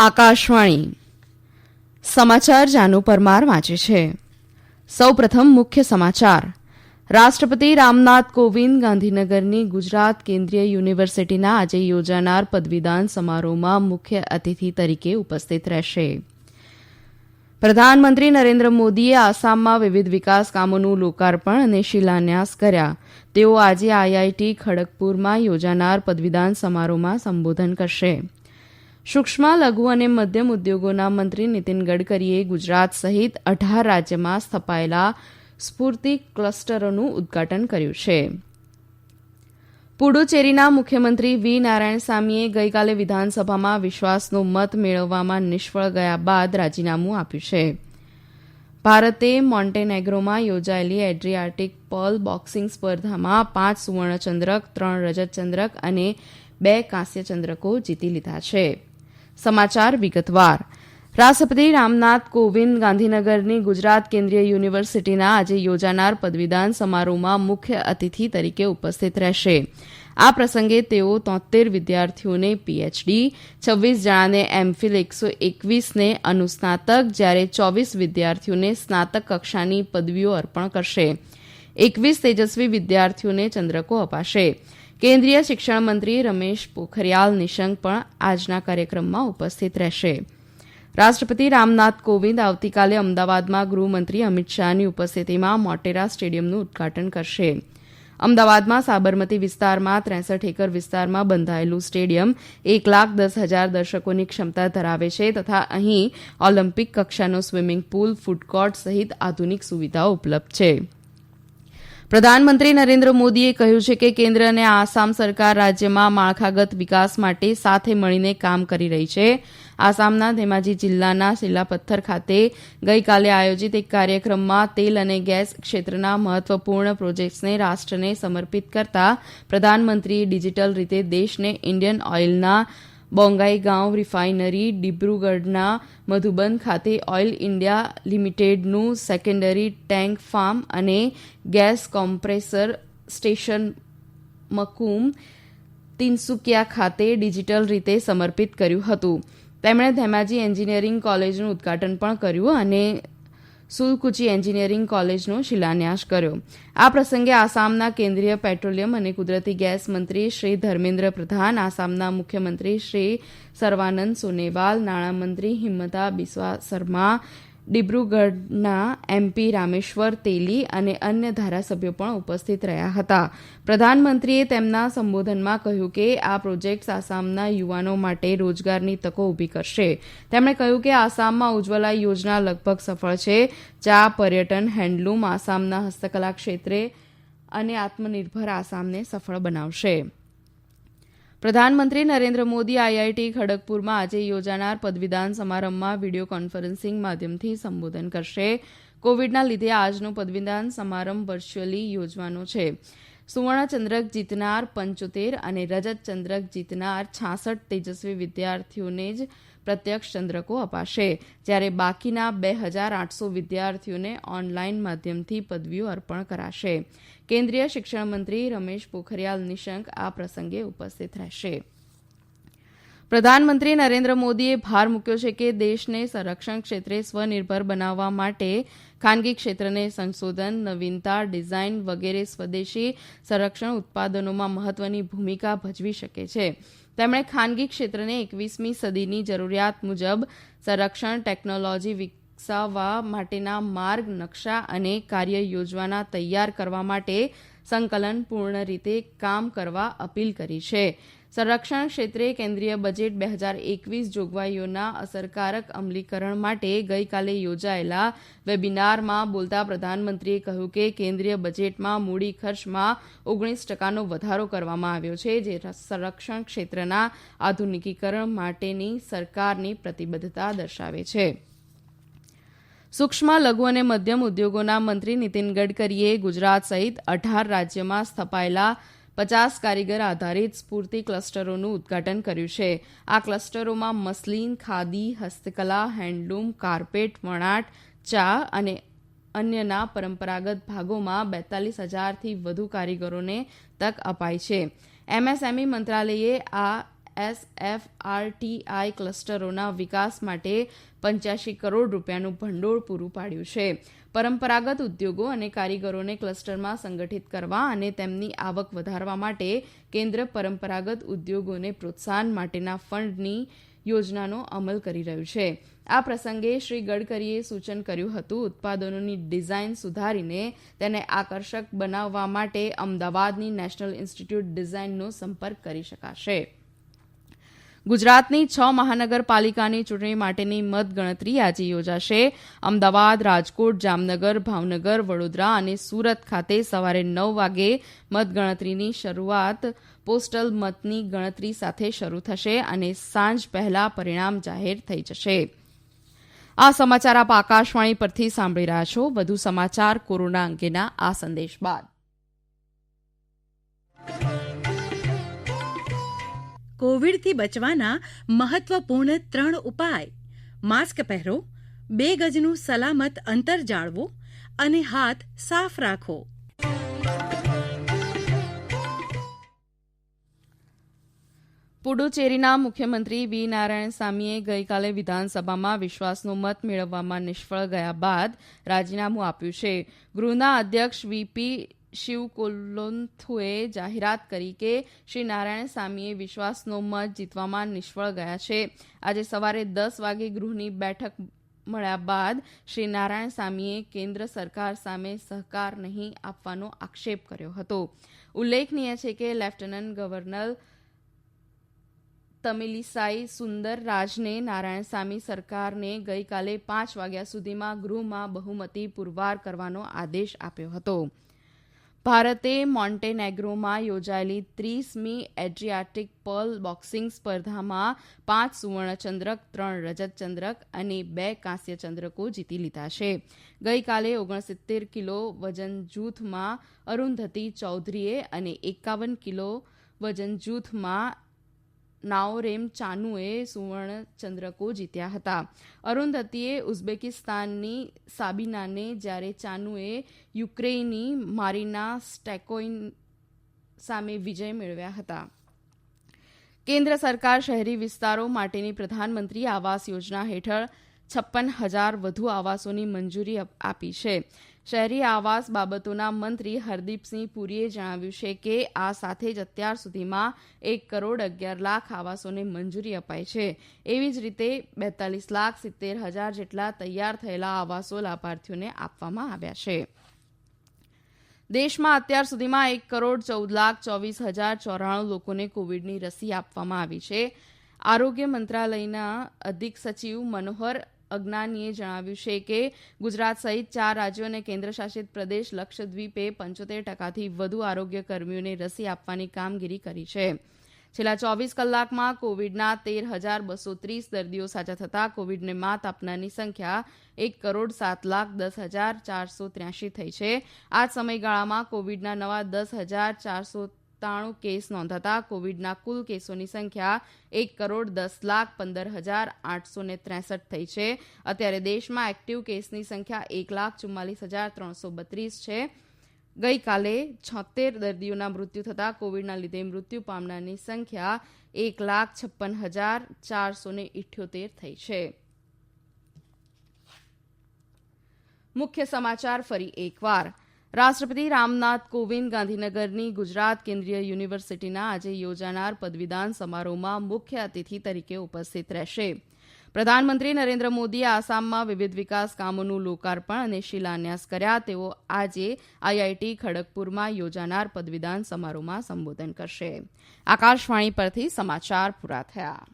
આકાશવાણી. સમાચાર જાનુ પરમાર વાંચે છે. સૌ પ્રથમ મુખ્ય સમાચાર. રાષ્ટ્રપતિ રામનાથ કોવિંદ ગાંધીનગરની ગુજરાત કેન્દ્રીય યુનિવર્સિટીના આજે યોજાનાર પદવીદાન સમારોહમાં મુખ્ય અતિથિ તરીકે ઉપસ્થિત રહેશે. પ્રધાનમંત્રી નરેન્દ્ર મોદીએ આસામમાં વિવિધ વિકાસ કામોનું લોકાર્પણ અને શિલાન્યાસ કર્યા. તેઓ આજે આઈઆઈટી ખડગપુરમાં યોજાનાર પદવીદાન સમારોહમાં સંબોધન કરશે. સૂક્ષ્મ, લઘુ અને મધ્યમ ઉદ્યોગોના મંત્રી નીતિન ગડકરીએ ગુજરાત સહિત અઢાર રાજ્યમાં સ્થપાયેલા સ્ફૂર્તિ ક્લસ્ટરોનું ઉદઘાટન કર્યું છે. પુડુચેરીના મુખ્યમંત્રી વી. નારાયણસામીએ ગઈકાલે વિધાનસભામાં વિશ્વાસનો મત મેળવવામાં નિષ્ફળ ગયા બાદ રાજીનામું આપ્યું છે. ભારતે મોન્ટેનેગ્રોમાં યોજાયેલી એડ્રીયાટિક પર્લ બોક્સિંગ સ્પર્ધામાં પાંચ સુવર્ણચંદ્રક, ત્રણ રજતચંદ્રક અને બે કાંસ્ય ચંદ્રકો જીતી લીધા છે. સમાચાર વિગતવાર. રાષ્ટ્રપતિ રામનાથ કોવિંદ ગાંધીનગરની ગુજરાત કેન્દ્રીય યુનિવર્સિટીના આજે યોજાનાર પદવીદાન સમારોહમાં મુખ્ય અતિથિ તરીકે ઉપસ્થિત રહેશે. આ પ્રસંગે તેઓ તોતેર વિદ્યાર્થીઓને પીએચડી, છવ્વીસ જણાને એમફિલ એકસો એકવીસને અનુસ્નાતક, જ્યારે ચોવીસ વિદ્યાર્થીઓને સ્નાતક કક્ષાની પદવીઓ અર્પણ કરશે. એકવીસ તેજસ્વી વિદ્યાર્થીઓને ચંદ્રકો અપાશે. કેન્દ્રીય શિક્ષણ મંત્રી રમેશ પોખરિયાલ નિશંક પણ આજના કાર્યક્રમમાં ઉપસ્થિત રહેશે. રાષ્ટ્રપતિ રામનાથ કોવિંદ આવતીકાલે અમદાવાદમાં ગૃહમંત્રી અમિત શાહની ઉપસ્થિતિમાં મોટેરા સ્ટેડિયમનું ઉદઘાટન કરશે. અમદાવાદમાં સાબરમતી વિસ્તારમાં ત્રેસઠ એકર વિસ્તારમાં બંધાયેલું સ્ટેડિયમ એક લાખ દસ હજાર દર્શકોની ક્ષમતા ધરાવે છે તથા અહીં ઓલિમ્પિક કક્ષાનો સ્વિમિંગ પુલ ફૂડકોર્ટ સહિત આધુનિક સુવિધાઓ ઉપલબ્ધ છે. પ્રધાનમંત્રી નરેન્દ્ર મોદીએ કહ્યું છે કે કેન્દ્ર અને આસામ સરકાર રાજ્યમાં માળખાગત વિકાસ માટે સાથે મળીને કામ કરી રહી છે. આસામના ધેમાજી જિલ્લાના શિલાપથ્થર ખાતે ગઈકાલે આયોજિત એક કાર્યક્રમમાં તેલ અને ગેસ ક્ષેત્રના મહત્વપૂર્ણ પ્રોજેક્ટ્સને રાષ્ટ્રને સમર્પિત કરતા પ્રધાનમંત્રીએ ડિજીટલ રીતે દેશને ઇન્ડિયન ઓઇલના બોંગાઈગાંવ રિફાઇનરી ડિબ્રુગઢના મધુબન ખાતે ઓઇલ ઇન્ડિયા લિમિટેડનું સેકન્ડરી ટેન્ક ફાર્મ અને gas compressor station Makum Tinsukia ખાતે ડિજીટલ રીતે સમર્પિત કર્યું હતું. તેમણે ધેમાજી એન્જિનિયરિંગ કોલેજનું ઉદઘાટન પણ કર્યું અને સુલકુચી એન્જિનિયરિંગ કોલેજનો શિલાન્યાસ કર્યો. આ પ્રસંગે આસામના કેન્દ્રીય પેટ્રોલિયમ અને કુદરતી ગેસ મંત્રી શ્રી ધર્મેન્દ્ર પ્રધાન, આસામના મુખ્યમંત્રી શ્રી સર્વાનંદ સોનેવાલ, નાણામંત્રી હિંમતા બિસ્વા શર્મા ડિબ્રુગઢના એમપી રામેશ્વર તેલી અને અન્ય ધારાસભ્યો પણ ઉપસ્થિત રહ્યા હતા. પ્રધાનમંત્રીએ તેમના સંબોધનમાં કહ્યું કે આ પ્રોજેક્ટ્સ આસામના યુવાનો માટે રોજગારની તકો ઊભી કરશે. તેમણે કહ્યું કે આસામમાં ઉજ્જવલા યોજના લગભગ સફળ છે. ચા, પર્યટન, હેન્ડલૂમ આસામના હસ્તકલા ક્ષેત્રે અને આત્મનિર્ભર આસામને સફળ બનાવશે. પ્રધાનમંત્રી નરેન્દ્ર મોદી આઈઆઈટી ખડગપુરમાં આજે યોજાનાર પદવીદાન સમારંભમાં વીડિયો કોન્ફરન્સિંગ માધ્યમથી સંબોધન કરશે. કોવિડના લીધે આજનો પદવીદાન સમારંભ વર્ચ્યુઅલી યોજવાનો છે. સુવર્ણચંદ્રક જીતનાર પંચોતેર અને રજત ચંદ્રક જીતનાર છાસઠ તેજસ્વી વિદ્યાર્થીઓને જ પ્રત્યક્ષ ચંદ્રકો અપાશે. જ્યારે બાકીના બે હજાર આઠસો વિદ્યાર્થીઓને ઓનલાઈન માધ્યમથી પદવીઓ અર્પણ કરાશે. કેન્દ્રીય શિક્ષણ મંત્રી રમેશ પોખરિયાલ નિશંક આ પ્રસંગે ઉપસ્થિત રહેશે. પ્રધાનમંત્રી નરેન્દ્ર મોદીએ ભાર મૂક્યો છે કે દેશને સંરક્ષણ ક્ષેત્રે સ્વનિર્ભર બનાવવા માટે ખાનગી ક્ષેત્રને સંશોધન, નવીનતા, ડિઝાઇન વગેરે સ્વદેશી સંરક્ષણ ઉત્પાદનોમાં મહત્વની ભૂમિકા ભજવી શકે છે. તેમણે ખાનગી ક્ષેત્રને એકવીસમી સદીની જરૂરિયાત મુજબ સંરક્ષણ, ટેકનોલોજી વિકસાવવા માટેના માર્ગ, નકશા અને કાર્ય યોજવાના તૈયાર કરવા માટે સંકલનપૂર્ણ રીતે કામ કરવા અપીલ કરી છે. સંરક્ષણ ક્ષેત્રે કેન્દ્રીય બજેટ બે હજાર એકવીસ જોગવાઈઓના અસરકારક અમલીકરણ માટે ગઈકાલે યોજાયેલા વેબિનારમાં બોલતા પ્રધાનમંત્રીએ કહ્યું કે કેન્દ્રીય બજેટમાં મૂડી ખર્ચમાં ઓગણીસ ટકાનો વધારો કરવામાં આવ્યો છે, જે સંરક્ષણ ક્ષેત્રના આધુનિકીકરણ માટેની સરકારની પ્રતિબદ્ધતા દર્શાવે છે. સૂક્ષ્મ, લઘુ અને મધ્યમ ઉદ્યોગોના મંત્રી નીતિન ગડકરીએ ગુજરાત સહિત અઢાર રાજ્યમાં સ્થપાયેલા પચાસ કારીગર આધારિત સ્ફૂર્તિ ક્લસ્ટરોનું ઉદઘાટન કર્યું છે. આ ક્લસ્ટરોમાં મસલીન, ખાદી, હસ્તકલા, હેન્ડલૂમ, કાર્પેટ, વણાટ, ચા અને અન્યના પરંપરાગત ભાગોમાં બેતાલીસ હજારથી વધુ કારીગરોને તક અપાઈ છે. એમએસએમઈ મંત્રાલયે આ એસએફઆરટીઆઈ ક્લસ્ટરોના વિકાસ માટે પંચ્યાસી કરોડ રૂપિયાનું ભંડોળ પૂરું પાડ્યું છે. પરંપરાગત ઉદ્યોગો અને કારીગરોને ક્લસ્ટરમાં સંગઠિત કરવા અને તેમની આવક વધારવા માટે કેન્દ્ર પરંપરાગત ઉદ્યોગોને પ્રોત્સાહન માટેના ફંડની યોજનાનો અમલ કરી રહ્યું છે. આ પ્રસંગે શ્રી ગડકરીએ સૂચન કર્યું હતું, ઉત્પાદનોની ડિઝાઇન સુધારીને તેને આકર્ષક બનાવવા માટે અમદાવાદની નેશનલ ઇન્સ્ટિટ્યૂટ ડિઝાઇનનો સંપર્ક કરી શકાશે. ગુજરાતની છ મહાનગરપાલિકાની ચૂંટણી માટેની મતગણતરી આજે યોજાશે. અમદાવાદ, રાજકોટ, જામનગર, ભાવનગર, વડોદરા અને સુરત ખાતે સવારે નવ વાગે મતગણતરીની શરૂઆત પોસ્ટલ મતની ગણતરી સાથે શરૂ થશે અને સાંજ પહેલા પરિણામ જાહેર થઈ જશે. આ સમાચાર આપ આકાશવાણી પરથી સાંભળી રહ્યા છો. વધુ સમાચાર કોરોના અંગેના આ સંદેશ બાદ. કોવિડથી બચવાના મહત્વપૂર્ણ ત્રણ ઉપાય. માસ્ક પહેરો, બે ગજનું સલામત અંતર જાળવો અને હાથ સાફ રાખો. પુડુચેરીના મુખ્યમંત્રી વી. નારાયણ સામીએ ગઈકાલે વિધાનસભામાં વિશ્વાસનો મત મેળવવામાં નિષ્ફળ ગયા બાદ રાજીનામું આપ્યું છે. ગૃહના અધ્યક્ષ વીપી શિવકોલોન્થુએ જાહેરાત કરી કે શ્રી નારાયણસામીએ વિશ્વાસનો મત જીતવામાં નિષ્ફળ ગયા છે. આજે સવારે દસ વાગે ગૃહની બેઠક મળ્યા બાદ શ્રી નારાયણસામીએ કેન્દ્ર સરકાર સામે સહકાર નહીં આપવાનો આક્ષેપ કર્યો હતો. ઉલ્લેખનીય છે કે લેફ્ટનન્ટ ગવર્નર તમિલિસાઈ સુંદર રાજને નારાયણસામી સરકારને ગઈકાલે પાંચ વાગ્યા સુધીમાં ગૃહમાં બહુમતી પુરવાર કરવાનો આદેશ આપ્યો હતો. ભારતે મોન્ટેનેગ્રોમાં યોજાયેલી ત્રીસમી એડ્રિયાટિક પર્લ બોક્સિંગ સ્પર્ધામાં પાંચ સુવર્ણચંદ્રક, ત્રણ રજતચંદ્રક અને બે કાંસ્ય ચંદ્રકો જીતી લીધા છે. ગઈકાલે ઓગણસિત્તેર કિલો વજન જૂથમાં અરુંધતી ચૌધરીએ અને એકાવન કિલો વજન જૂથમાં નાઓરેમ ચાનુએ સુવર્ણ ચંદ્રકો જીત્યા હતા. અરુંધતીએ ઉઝબેકિસ્તાનની સાબિનાને જ્યારે ચાનુએ યુક્રેઇની મારીના સ્ટેકોઇન સામે વિજય મેળવ્યા હતા. કેન્દ્ર સરકાર શહેરી વિસ્તારો માટેની પ્રધાનમંત્રી આવાસ યોજના હેઠળ છપ્પન હજાર વધુ આવાસોની મંજૂરી આપી છે. શહેરી આવાસ બાબતોના મંત્રી હરદીપસિંહ પુરીએ જણાવ્યું છે કે આ સાથે જ અત્યાર સુધીમાં એક કરોડ અગિયાર લાખ આવાસોને મંજૂરી અપાઈ છે. એવી જ રીતે બેતાલીસ લાખ સિત્તેર હજાર જેટલા તૈયાર થયેલા આવાસો લાભાર્થીઓને આપવામાં આવ્યા છે. દેશમાં અત્યાર સુધીમાં એક કરોડ ચૌદ લાખ ચોવીસ હજાર ચોરાણું લોકોને કોવિડની રસી આપવામાં આવી છે. આરોગ્ય મંત્રાલયના અધિક સચિવ મનોહર અજ્ઞાનીએ જણાવ્યું છે કે ગુજરાત સહિત ચાર રાજ્યો અને કેન્દ્રશાસિત પ્રદેશ લક્ષદ્વીપે પંચોતેર ટકાથી વધુ આરોગ્ય કર્મીઓને રસી આપવાની કામગીરી કરી છે. છેલ્લા ચોવીસ કલાકમાં કોવિડના તેર હજાર બસો ત્રીસ દર્દીઓ સાજા થતાં કોવિડને માત આપનારની સંખ્યા એક કરોડ સાત લાખ દસ હજાર ચારસો ત્ર્યાસી થઈ છે. આ સમયગાળામાં કોવિડના નવા દસ હજાર ચારસો ત્રાણું કેસ નોંધાતા કોવિડના કુલ કેસોની સંખ્યા એક કરોડ દસ લાખ પંદર હજાર આઠસો ત્રેસઠ થઈ છે. અત્યારે દેશમાં એક્ટિવ કેસની સંખ્યા એક લાખ ચુમ્માલીસ હજાર ત્રણસો બત્રીસ છે. ગઈકાલે છોતેર દર્દીઓના મૃત્યુ થતાં કોવિડના લીધે મૃત્યુ પામનારની સંખ્યા એક લાખ છપ્પન હજાર ચારસો ઇઠ્યોતેર થઈ છે. મુખ્ય સમાચાર ફરી એકવાર. રાષ્ટ્રપતિ રામનાથ કોવિંદ ગાંધીનગરની ગુજરાત કેન્દ્રીય યુનિવર્સિટીના આજે યોજાનાર પદવીદાન સમારોહમાં મુખ્ય અતિથિ તરીકે ઉપસ્થિત રહેશે. પ્રધાનમંત્રી નરેન્દ્ર મોદીએ આસામમાં વિવિધ વિકાસ કામોનું લોકાર્પણ અને શિલાન્યાસ કર્યા. તેઓ આજે આઈઆઈટી ખડગપુરમાં યોજાનાર પદવીદાન સમારોહમાં સંબોધન કરશે. આકાશવાણી પરથી સમાચાર પૂરા થયા.